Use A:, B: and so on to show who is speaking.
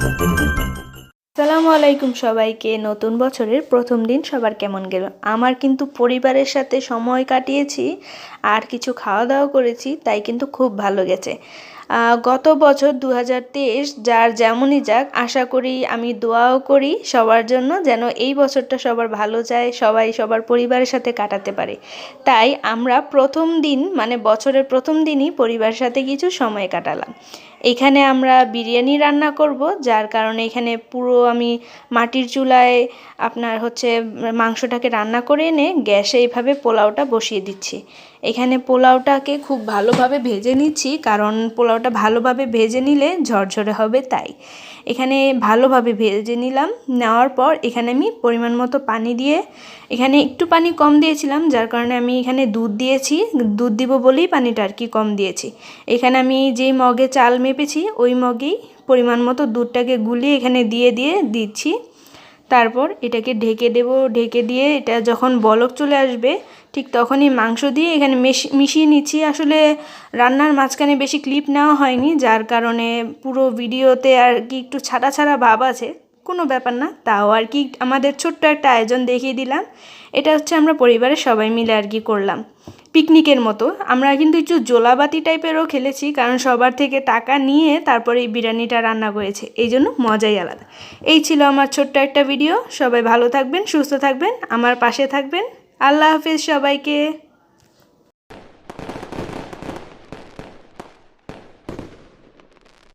A: আসসালামু আলাইকুম সবাইকে। নতুন বছরের প্রথম দিন সবার কেমন গেল? আমার কিন্তু পরিবারের সাথে সময় কাটিয়েছি, আর কিছু খাওয়া দাওয়া করেছি, তাই কিন্তু খুব ভালো গেছে। গত বছর দু হাজার তেইশ, যার যেমনই যাক, আশা করি, আমি দোয়াও করি সবার জন্য যেন এই বছরটা সবার ভালো যায়, সবাই সবার পরিবারের সাথে কাটাতে পারে। তাই আমরা প্রথম দিন মানে বছরের প্রথম দিনই পরিবারের সাথে কিছু সময় কাটালাম। এখানে আমরা বিরিয়ানি রান্না করব, যার কারণে এখানে পুরো আমি মাটির চুলায় আপনার হচ্ছে মাংসটাকে রান্না করে এনে গ্যাসে এইভাবে পোলাওটা বসিয়ে দিচ্ছি। এখানে পোলাওটাকে খুব ভালোভাবে ভেজে নিচ্ছি, কারণ পোলাওটা ভালোভাবে ভেজে নিলে ঝরঝরে হবে তাই। এখানে ভালোভাবে ভেজে নিলাম, নেওয়ার পর এখানে আমি পরিমাণ মতো পানি দিয়ে, এখানে একটু পানি কম দিয়েছিলাম, যার কারণে আমি এখানে দুধ দিয়েছি, দুধ দিব বলেই পানিটা আর কি কম দিয়েছি। এখানে আমি যেই মগে চাল মেপেছি, ওই মগেই পরিমাণ মতো দুধটাকে গুলিয়ে এখানে দিয়ে দিয়ে দিচ্ছি। তারপর এটাকে ঢেকে দেব, ঢেকে দিয়ে এটা যখন বলক চলে আসবে, ঠিক তখনই মাংস দিয়ে এখানে মেশ- মিশিয়ে নিচ্ছি। আসলে রান্নার মাঝখানে বেশি ক্লিপ নেওয়া হয়নি, যার কারণে পুরো ভিডিওতে আর কি একটু ছাড়া ছাড়া ভাব আছে, কোনো ব্যাপার না, তাও আর কি আমাদের ছোট্ট একটা আয়োজন দেখিয়ে দিলাম। এটা হচ্ছে আমরা পরিবারের সবাই মিলে আর কি করলাম। পিকনিকের মতো। আমরা কিন্তু একটু জোলাবাতি টাইপেরও খেলেছি, কারণ সবার থেকে টাকা নিয়ে তারপরে এই বিরিয়ানিটা রান্না করেছে। এই জন্য মজাই আলাদা। এই ছিল আমার ছোট্ট একটা ভিডিও। সবাই ভালো থাকবেন, সুস্থ থাকবেন, আমার পাশে থাকবেন। আল্লাহ হাফিজ সবাইকে।